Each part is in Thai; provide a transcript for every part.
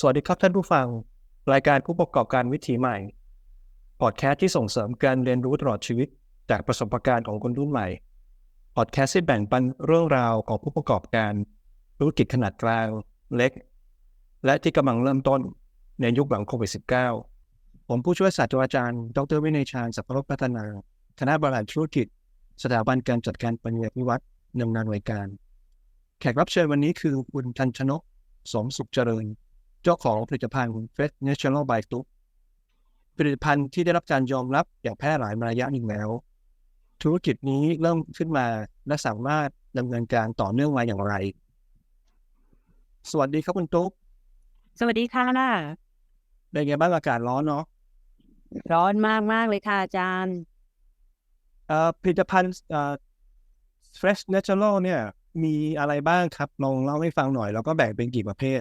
สวัสดีครับท่านผู้ฟัง รายการผู้ประกอบการวิถีใหม่ พอดแคสต์ที่ส่งเสริมการเรียนรู้ตลอดชีวิต จากประสบการณ์ของคนรุ่นใหม่ พอดแคสต์ที่แบ่งปันเรื่องราวของผู้ประกอบการธุรกิจขนาดกลางเล็ก และที่กำลังเริ่มต้นในยุคหลังโควิด -19 ผมผู้ช่วยศาสตราจารย์ ดรวินัยชาญสัพพรพัฒนา คณะบริหารธุรกิจ สถาบันการจัดการปัญญาพิวัตรดำเนินรายการ แขกรับเชิญวันนี้คือคุณทันชนก สมสุขเจริญ เจ้าของผลิตภัณฑ์ Fresh Natural by ตุ๊กผลิตภัณฑ์ที่ได้รับการยอมรับอย่างแพร่หลายมาระยะหนึ่งแล้ว ธุรกิจนี้เริ่มขึ้นมาและสามารถดำเนินการต่อเนื่องมาอย่างไร สวัสดีครับคุณตุ๊กสวัสดีค่ะเป็นไงบ้างอากาศร้อนเนาะร้อนมากมากๆเลยค่ะอาจารย์เอ่อผลิตภัณฑ์เอ่อ Fresh Natural เนี่ย มีอะไรบ้างครับลองเล่าให้ฟังหน่อย แล้วก็แบ่งเป็นกี่ประเภท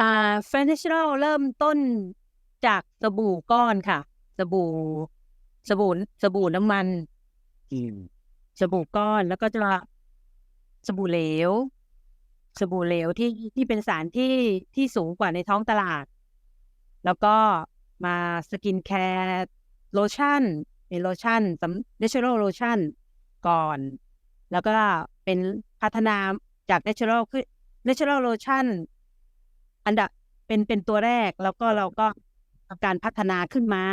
อ่าเฟรนช a l เริ่มต้นจากสบู่ก้อนค่ะ สบู่ สบู่สบู่น้ำมันอืมสบู่ก้อนแล้วก็จะสบู่เหลว สบู่เหลวที่ที่เป็นสารที่ที่สูงกว่าในท้องตลาด แล้วก็มาสกินแคร์โลชั่นเป็นโลชั่นสำ natural lotion ก่อน แล้วก็เป็นพัฒนาจาก natural คือ natural lotion อัน ดับเป็นเป็นตัวแรกแล้วก็เราก็ทำการพัฒนาขึ้นมา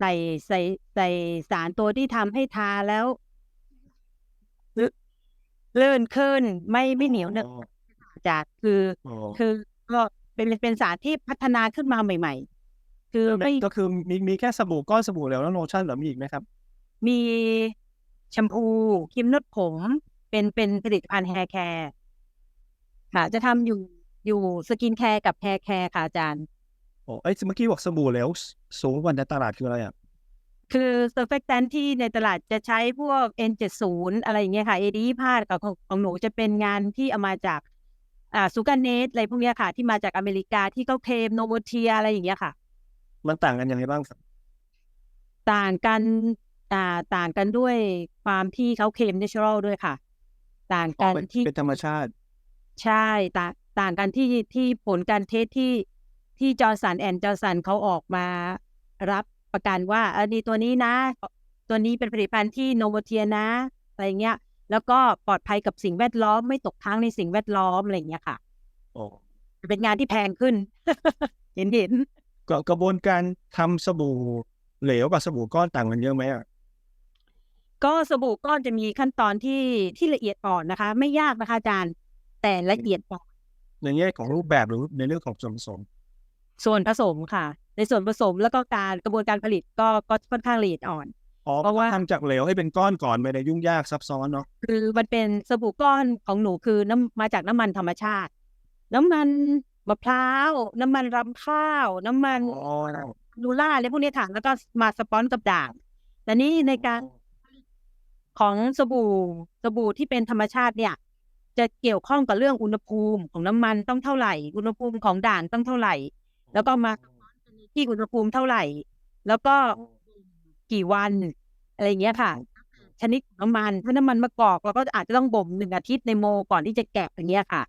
ใส่ใส่ใส่สารตัวที่ทำให้ทาแล้วลื่นเลื่อนขึ้นไม่ไม่เหนียวเนอะจากคืออ๋อคือก็เป็นเป็นสารที่พัฒนาขึ้นมาใหม่ ๆ คือไม่ก็คือมีมีแค่สบู่ก้อนสบู่เหลวแล้วโลชั่นหรือมีอีกไหมครับ มีแชมพูครีมนวดผม เป็นเป็นผลิตภัณฑ์แฮร์แคร์ค่ะจะทำอยู่ อยู่สกินแคร์กับแฮร์แคร์ค่ะอาจารย์โอ้เอ้ยเมื่อกี้บอกสบู่เหลวสูงกว่าในตลาดคืออะไรอะ คือเซอร์เฟกแตนที่ในตลาดจะใช้พวก N70 อะไรอย่างเงี้ยค่ะ AD25 กับของของหนูจะเป็นงานที่เอามาจากอ่าซูการเนสอะไรพวกเนี้ยค่ะ ที่มาจากอเมริกาที่เขาเคลมโนโมเทียอะไรอย่างเงี้ยค่ะ มันต่างกันยังไงบ้างครับ ต่างกันอ่าต่างกันด้วยความที่เขาเคลมเนเชอรัลด้วยค่ะ ต่างกันเป็นที่เป็นธรรมชาติ ใช่ต่าง ต่างกันที่ที่ผลการเทสที่ที่จอร์สันแอนจอร์สันเขาออกมารับประกันว่าอันนี้ตัวนี้นะ ตัวนี้เป็นผลิตภัณฑ์ที่โนโมเทียนะอะไรเงี้ย แล้วก็ปลอดภัยกับสิ่งแวดล้อมไม่ตกค้างในสิ่งแวดล้อมอะไรอย่างเงี้ยค่ะโอ้เป็นงานที่แพงขึ้น เห็นเห็นกระกระบวนการทำสบู่เหลวกับสบู่ก้อนต่างกันเยอะไหมอะก็สบู่ก้อนจะมีขั้นตอนที่ที่ละเอียดอ่อนนะคะ ไม่ยากนะคะอาจารย์แต่ละเอียดอ่อน ในแง่ของรูปแบบหรือในเรื่องของส่วนผสม ส่วนผสมค่ะ ในส่วนผสมแล้วก็การกระบวนการผลิตก็ก็ค่อนข้างละเอียดอ่อนอ๋อเพราะว่าทำจากเหลวให้เป็นก้อนก่อนไม่ได้ยุ่งยากซับซ้อนเนาะคือมันเป็นสบู่ก้อนของหนูคือน้ำมาจากน้ำมันธรรมชาติ น้ำมันมะพร้าว น้ำมันรำข้าว น้ำมันอ๋อนูล่าอะไรพวกนี้ค่ะแล้วก็มาสปอนกับด่างแต่นี้ในการของสบู่สบู่ที่เป็นธรรมชาติเนี่ย จะเกี่ยวข้องกับเรื่องอุณหภูมิของน้ำมันต้องเท่าไหร่ อุณหภูมิของด่างต้องเท่าไหร่ แล้วก็มาที่อุณหภูมิเท่าไหร่ แล้วก็กี่วันอะไรอย่างเงี้ยค่ะ ชนิดของน้ำมันถ้าน้ำมันมะกอกเราก็อาจจะต้องบ่มหนึ่งอาทิตย์ในโมก่อนที่จะแกะอย่างเงี้ยค่ะ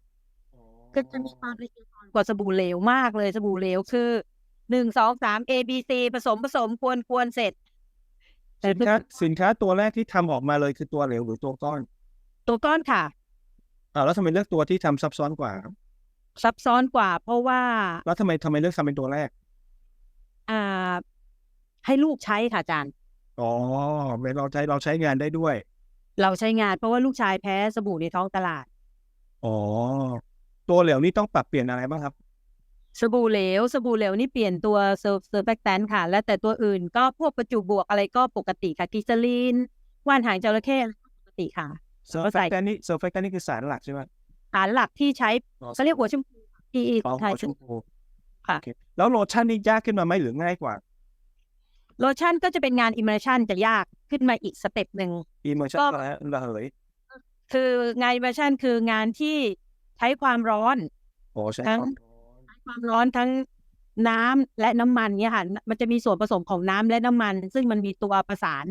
ก็จะมีความละเอียดอ่อนกว่าสบู่เหลวมากเลยสบู่เหลวคือหนึ่งสองสาม A B C ผสมผสมควรควรเสร็จแต่สินค้าสินค้าตัวแรกที่ทำออกมาเลยคือตัวเหลวหรือตัวก้อน ตัวก้อนค่ะ อ่าแล้วทำไมเลือกตัวที่ทำซับซ้อนกว่าครับซับซ้อนกว่า เพราะว่า แล้วทำไมทำไมเลือกทำเป็นตัวแรก อ่า ให้ลูกใช้ค่ะอาจารย์ อ๋อเป็นเราใช้เราใช้งานได้ด้วย เราใช้งานเพราะว่าลูกชายแพ้สบู่ในท้องตลาด อ๋อ ตัวเหลวนี่ต้องปรับเปลี่ยนอะไรบ้างครับ สบู่เหลว สบู่เหลวนี่เปลี่ยนตัวเซอร์เซอร์แบคแตนค่ะ และแต่ตัวอื่นก็พวกประจุบวกอะไรก็ปกติค่ะกิซาลีนว่านหางจระเข้อะไรก็ปกติค่ะ เซอร์แฟกต์นี่เซอร์แฟกต์นี่คือสารหลักใช่ไหมสารหลักที่ใช้เขาเรียกหัวชมพูที่อ๋อไทยหัวชมพูค่ะโอเคแล้วโลชั่นนี่ยากขึ้นมาไหมหรือง่ายกว่า โลชั่นก็จะเป็นงานอิมเมอร์ชันจะยากขึ้นมาอีกสเต็ปหนึ่งอีเมอร์ชั่นก็อะไรฮะระเหยคืองานอิมเมอร์ชันคืองานที่ใช้ความร้อนโอ้ใช่ทั้งความร้อนทั้งน้ำและน้ำมันเนี่ยค่ะ มันจะมีส่วนผสมของน้ำและน้ำมัน ซึ่งมันมีตัวประสาน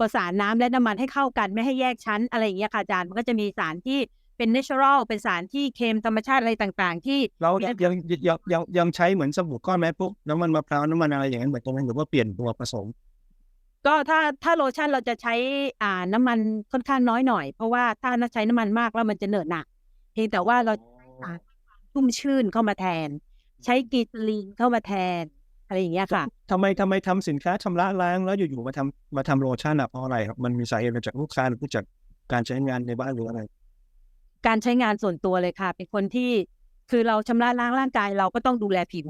ประสานน้ำและน้ำมันให้เข้ากันไม่ให้แยกชั้นอะไรอย่างเงี้ยค่ะอาจารย์มันก็จะมีสารที่เป็น natural เป็นสารที่เค็มธรรมชาติอะไรต่างๆ ที่เรายังยังยังยังยังใช้เหมือนสบู่ก้อนไหมพวกน้ำมันมะพร้าวน้ำมันอะไรอย่างนั้นเหมือนตรงนั้นหรือว่าเปลี่ยนตัวผสม ก็ถ้าถ้าโลชั่นเราจะใช้อ่าน้ำมันค่อนข้างน้อยหน่อย เพราะว่าถ้าใช้น้ำมันมากแล้วมันจะเหนอะหนักเพียงแต่ว่าเราชุ่มชื่นเข้ามาแทน ใช้กลีเซอรีนเข้ามาแทน อะไรอย่างเงี้ยค่ะทำไมทำไมทำสินค้าชำระล้างแล้วอยู่ๆมาทำมาทำโลชั่นอะเพราะอะไรครับมันมีสาเหตุมาจากลูกค้าหรือจากการใช้งานในบ้านหรืออะไร การใช้งานส่วนตัวเลยค่ะ เป็นคนที่คือเราชำระล้างร่างกายเราก็ต้องดูแลผิว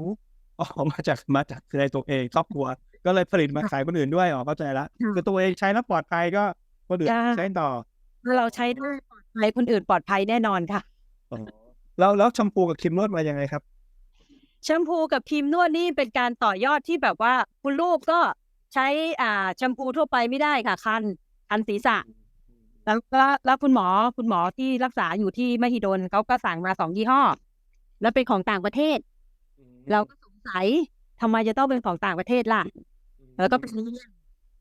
อ๋อมาจากมาจากในตัวเองครอบครัว ก็เลยผลิตมาขายคนอื่นด้วยอ๋อเข้าใจละค่ะคือตัวเองใช้แล้วปลอดภัยก็คนอื่นจ้าใช้ต่อถ้าเราใช้ได้ปลอดภัยคนอื่นปลอดภัยแน่นอนค่ะอ๋อแล้วแล้วแชมพูกับครีมนวดมายังไงครับ แชมพูกับครีมนวดนี่เป็นการต่อยอดที่แบบว่าคุณลูกก็ใช้อ่าแชมพูทั่วไปไม่ได้ค่ะ คันคันศีรษะ แล้วก็แล้วคุณหมอคุณหมอที่รักษาอยู่ที่มหิดลเขาก็สั่งมาสองยี่ห้อ แล้วเป็นของต่างประเทศ เราก็สงสัยทำไมจะต้องเป็นของต่างประเทศล่ะ แล้วก็ไปเรียน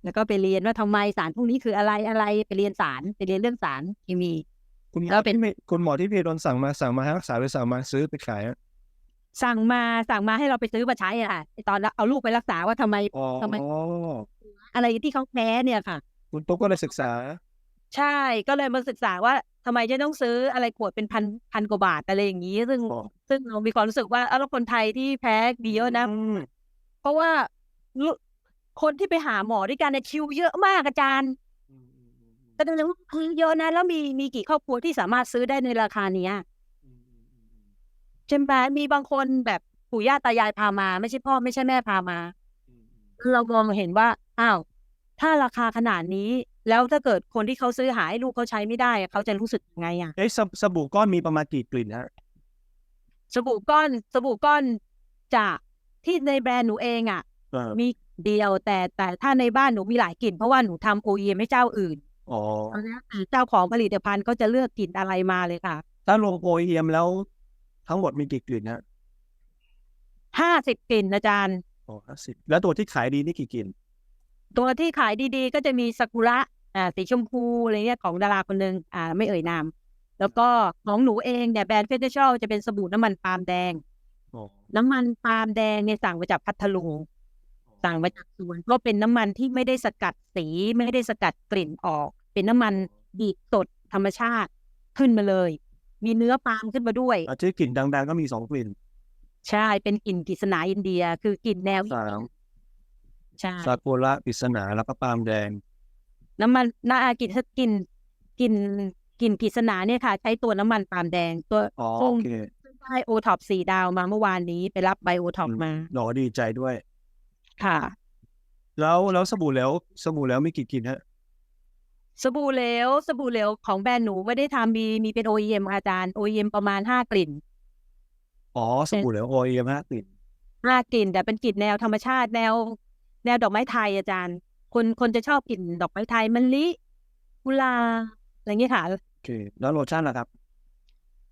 แล้วก็ไปเรียนว่าทำไมสารพวกนี้คืออะไรอะไรไปเรียนสารไปเรียนเรื่องสารเคมีคุณหมอแล้วเป็นที่ไม่คุณหมอที่เพโดนสั่งมาสั่งมาให้รักษาหรือสั่งมาซื้อไปขายอะ สั่งมาสั่งมาให้เราไปซื้อมาใช้อะไอ้ตอนเอาลูกไปรักษาว่าทำไมอ๋อทำไมอะไรที่เขาแพ้เนี่ยค่ะ คุณตุ๊กก็เลยศึกษา ใช่ก็เลยมาศึกษาว่าทำไมจะต้องซื้ออะไรขวดเป็นพันพันกว่าบาทอะไรอย่างนี้ ซึ่งอ๋อซึ่งเรามีความรู้สึกว่าเอ้าแล้วคนไทยที่แพ้มีเยอะนะอืมเพราะว่าลุคนที่ไปหาหมอด้วยกันเนี่ยคิวเยอะมากอาจารย์แต่จริงๆคือเยอะนะแล้วมีมีกี่ครอบครัวที่สามารถซื้อได้ในราคาเนี้ย ใช่ไหมมีบางคนแบบปู่ย่าตายายพามา ไม่ใช่พ่อไม่ใช่แม่พามา เรามองเห็นว่าอ้าวถ้าราคาขนาดนี้ แล้วถ้าเกิดคนที่เขาซื้อหาให้ลูกเขาใช้ไม่ได้อะเขาจะรู้สึกยังไงอะเอ้ยสบสบู่ก้อนมีประมาณกี่กลิ่นฮะสบู่ก้อนสบู่ก้อนจากที่ในแบรนด์หนูเองอะเออมีเดียวแต่แต่ถ้าในบ้านหนูมีหลายกลิ่น เพราะว่าหนูทำโอเอให้เจ้าอื่นอ๋อแล้วแต่เจ้าของผลิตภัณฑ์ก็จะเลือกกลิ่นอะไรมาเลยค่ะ ถ้าลงโอเอ็มแล้ว ทั้งหมดมีกี่กลิ่นฮะห้าสิบกลิ่นอาจารย์อ๋อห้าสิบแล้วตัวที่ขายดีนี่กี่กลิ่น ตัวที่ขายดีๆ ก็จะมีซากุระอ่าสีชมพูอะไรเงี้ยของดาราคนหนึ่งอ่า ไม่เอ่ยนาม แล้วก็ของหนูเองเนี่ยแบรนด์เฟเดชัลจะเป็นสบู่น้ำมันปาล์มแดงอ๋อน้ำมันปาล์มแดงเนี่ยสั่งมาจากพัทลุงสั่งมาจากสวนก็เป็นน้ำมันที่ไม่ได้สกัดสีไม่ได้สกัดกลิ่นออก เป็นน้ำมันดีดสดธรรมชาติขึ้นมาเลย มีเนื้อปาล์มขึ้นมาด้วยอาที่กลิ่นดังๆก็มีสองกลิ่น ใช่เป็นกลิ่นกฤษณาอินเดีย คือกลิ่นแนวสามใช่ซากุระปริศนาแล้วก็ปาล์มแดง น้ำมันน่ากลิ่นกลิ่นกลิ่นกลิ่นกฤษณาเนี่ยค่ะ ใช้ตัวน้ำมันปาล์มแดงตัวอ๋อซึ่โองเคได้โอท็อปสี่ดาวมาเมื่อวานนี้ไปรับใบโอท็อปมาหนอดีใจด้วย ค่ะ แล้วแล้วสบู่แล้วสบู่แล้วมีกี่กลิ่นฮะ สบู่เหลวสบู่เหลวของแบรนด์หนูไม่ได้ทำมีมีเป็น OEM ค่ะอาจารย์ OEM ประมาณห้ากลิ่น อ๋อ สบู่แล้วโอเอ็มห้ากลิ่นห้ากลิ่น แต่เป็นกลิ่นแนวธรรมชาติแนว แนวดอกไม้ไทยอาจารย์ คนคนจะชอบกลิ่นดอกไม้ไทยมะลิกุหลาบอะไรอย่างเงี้ยค่ะโอเคแล้วโลชั่นล่ะครับ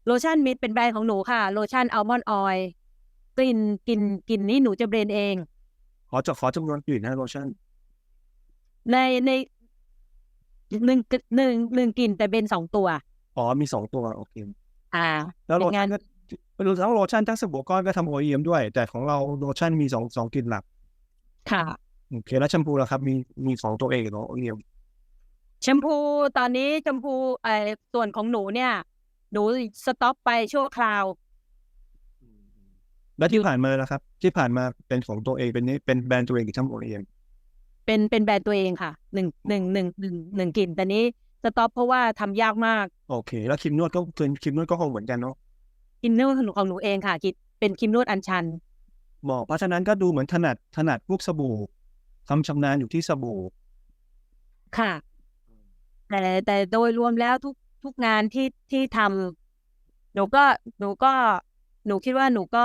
โลชั่นมิดเป็นแบรนด์ของหนูค่ะ โลชั่นอัลมอนด์ออยล์กลิ่นกลิ่นกลิ่นนี้หนูจะเบรนเอง ขอจะขอจำนวนกลิ่นฮะโลชั่นในใน หนึ่งหนึ่งหนึ่งกลิ่นแต่เบนสองตัว อ๋อมีสองตัวโอเค อ่า แล้วโลเป็นชั่งานนก็ทั้งโลชั่นทั้งสบู่ก้อนก็ทำโอเอ็มด้วย แต่ของเราโลชั่นมีสองสองกลิ่นหลัก ค่ะโอเคแล้วแชมพูล่ะครับ มีมีสองตัวเองเหรอโอเอ็มแชมพูตอนนี้แชมพูไอ้ส่วนของหนูเนี่ย หนูสต็อปไปชั่วคราว แล้วที่ผ่านมาล่ะครับ ที่ผ่านมาเป็นของตัวเองเป็นนี่เป็นแบรนด์ตัวเองหรือทำโอเอ็ม เป็นเป็นแบรนด์ตัวเองค่ะหนึ่งหนึ่งหนึ่งหนึ่งหนึ่งกลิ่นแต่นี้สต็อปเพราะว่าทำยากมาก โอเค แล้วครีมนวดก็คือครีมนวดก็คงเหมือนกันเนาะกินนวดของหนูของหนูเองค่ะกินเป็นครีมนวดอัญชันหมอเพราะฉะนั้นก็ดูเหมือนถนัดถนัดพวกสบู่ทำชำนาญอยู่ที่สบู่ ค่ะ แต่แต่โดยรวมแล้วทุกทุกงานที่ที่ทำหนูก็หนูก็ หนูคิดว่าหนูก็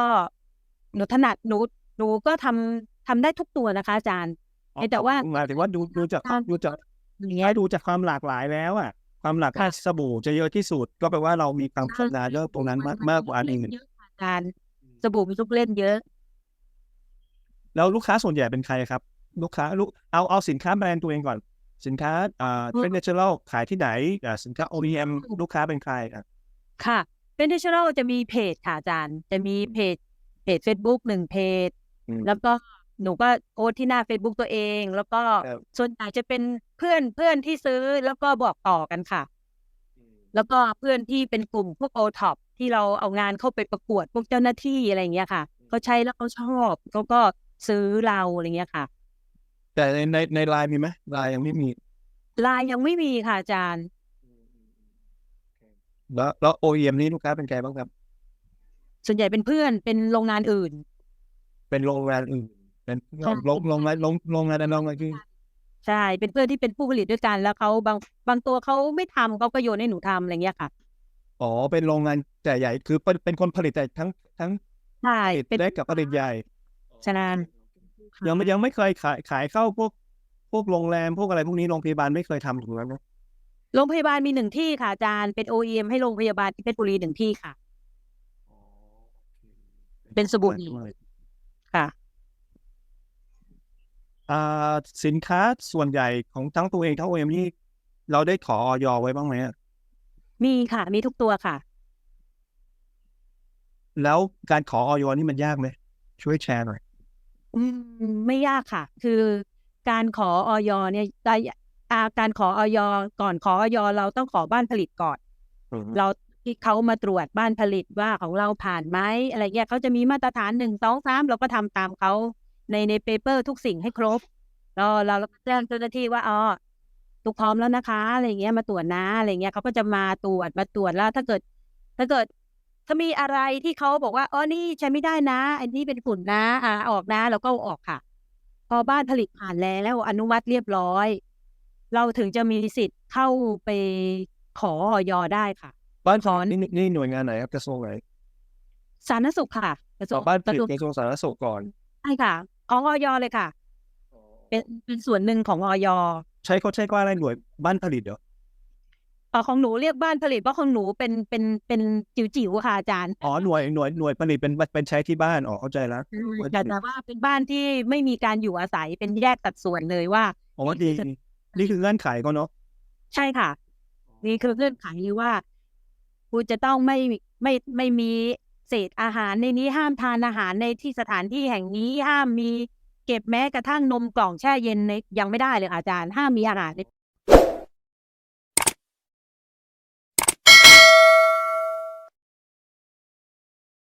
หนูถนัดหนูหนูก็ทำทำได้ทุกตัวนะคะ อาจารย์เพียง แต่ว่าหมายถึงว่าดูดูจากการดูจากอย่างเงี้ยดูจากความหลากหลายแล้วอะ ความหลากหลายสบู่จะเยอะที่สุด ก็แปลว่าเรามีความชำนาญเรื่องตรงนั้นมากมากกว่าอันอื่นเยอะค่ะอาจารย์สบู่มีลูกเล่นเยอะ แล้วลูกค้าส่วนใหญ่เป็นใครครับ ลูกค้าลูกเอาเอาสินค้าแบรนด์ตัวเองก่อน สินค้าอ่าอืมเทรนเนอรัลขายที่ไหนอ่าสินค้า OEM ลูกค้าเป็นใครอะค่ะเป็น National จะมีเพจค่ะอาจารย์ จะมีเพจเพจ Facebook หนึ่งเพจอืมแล้วก็ หนูก็โพสต์ที่หน้า Facebook ตัวเอง แล้วก็ครับส่วนใหญ่จะเป็นเพื่อนเพื่อนที่ซื้อแล้วก็บอกต่อกันค่ะ แล้วก็เพื่อนที่เป็นกลุ่มพวกโอท็อปที่เราเอางานเข้าไปประกวดพวกเจ้าหน้าที่อะไรอย่างเงี้ยค่ะเขาใช้แล้วเขาชอบเขาก็ซื้อเราอะไรเงี้ยค่ะ แต่ในในในไลน์มีไหมไลน์ยังไม่มีไลน์ยังไม่มีค่ะอาจารย์ แล้วแล้ว OEM นี่ลูกค้าเป็นไงบ้างครับ ส่วนใหญ่เป็นเพื่อนเป็นโรงงานอื่น เป็นโรงงานอื่น เป็นใช่โรงโรงงานโรงโรงงานโรงงานที่ใช่ เป็นเพื่อนที่เป็นผู้ผลิตด้วยกัน แล้วเขาบางบางตัวเขาไม่ทำเขาก็โยนให้หนูทำอะไรเงี้ยค่ะ อ๋อ เป็นโรงงานใหญ่ใหญ่ คือเป็นเป็นคนผลิตแต่ทั้งทั้งใช่ผลิตเป็นเล็กกับผลิตใหญ่ฉะนั้นยังไม่ยังไม่เคยขายขายเข้าพวกพวกโรงแรมพวกอะไรพวกนี้โรงพยาบาลไม่เคยทำถูกไหมนะโรงพยาบาลมีหนึ่งที่ค่ะอาจารย์เป็น OEM ให้โรงพยาบาลที่เพชรบุรีหนึ่งที่ค่ะ เป็นสบู่ ค่ะ อ่า สินค้าส่วนใหญ่ของทั้งตัวเองทั้ง OEM นี่เราได้ขอออยไว้บ้างไหมอะมีค่ะ มีทุกตัวค่ะ แล้วการขอออยนี่มันยากไหมช่วยแชร์หน่อยอืมไม่ยากค่ะ คือการขอออยเนี่ยได้อ่าการขอออยก่อนขอออยเราต้องขอบ้านผลิตก่อน เราที่เขามาตรวจบ้านผลิตว่าของเราผ่านไหมอะไรเงี้ยเขาจะมีมาตรฐานหนึ่งสองสามเราก็ทำตามเขา ในในเปเปอร์ทุกสิ่งให้ครบแล้วเราก็แจ้งเจ้าหน้าที่ว่าอ๋อทุกพร้อมแล้วนะคะอะไรเงี้ยมาตรวจนะอะไรเงี้ยเขาก็จะมาตรวจมาตรวจแล้ว ถ้าเกิด ถ้าเกิด ถ้ามีอะไรที่เขาบอกว่าอ๋อนี่ใช้ไม่ได้นะ อันนี้เป็นฝุ่นนะ อ่าออกนะเราก็เอาออกค่ะ พอบ้านผลิตผ่านแล้วอนุมัติเรียบร้อย เราถึงจะมีสิทธิ์เข้าไปขอออยได้ค่ะ บ้านขอนี่นี่นี่หน่วยงานไหนครับกระทรวงไหนสาธารณสุขค่ะกระทรต่วองบ้านผกระลิทตรวงกระทรวงสาธารณสุขก่อนใช่ค่ะ ของออยเลยค่ะ เป็นเป็นส่วนหนึ่งของออยใช้เขาใช้ว่าอะไรหน่วยบ้านผลิตเหรอเอ่อของหนูเรียกบ้านผลิตเพราะของหนูเป็นเป็นเป็นจิ๋วจิ๋วๆค่ะอาจารย์อ๋อหน่วยหน่วยหน่วยผลิตเป็นเป็นใช้ที่บ้านอ๋อเข้าใจแล้วแต่แต่ว่าเป็นบ้านที่ไม่มีการอยู่อาศัยเป็นแยกสัดส่วนเลยว่าอ๋อดีนี่คือเงื่อนไขเขาเนาะใช่ค่ะ นี่คือเงื่อนไขเลยว่าคุณจะต้องไม่ไม่ไม่มี เศษอาหารในนี้ห้ามทานอาหารในที่สถานที่แห่งนี้ห้ามมีเก็บแม้กระทั่งนมกล่องแช่เย็นในยังไม่ได้เลยค่ะอาจารย์ห้ามมีอาหารใน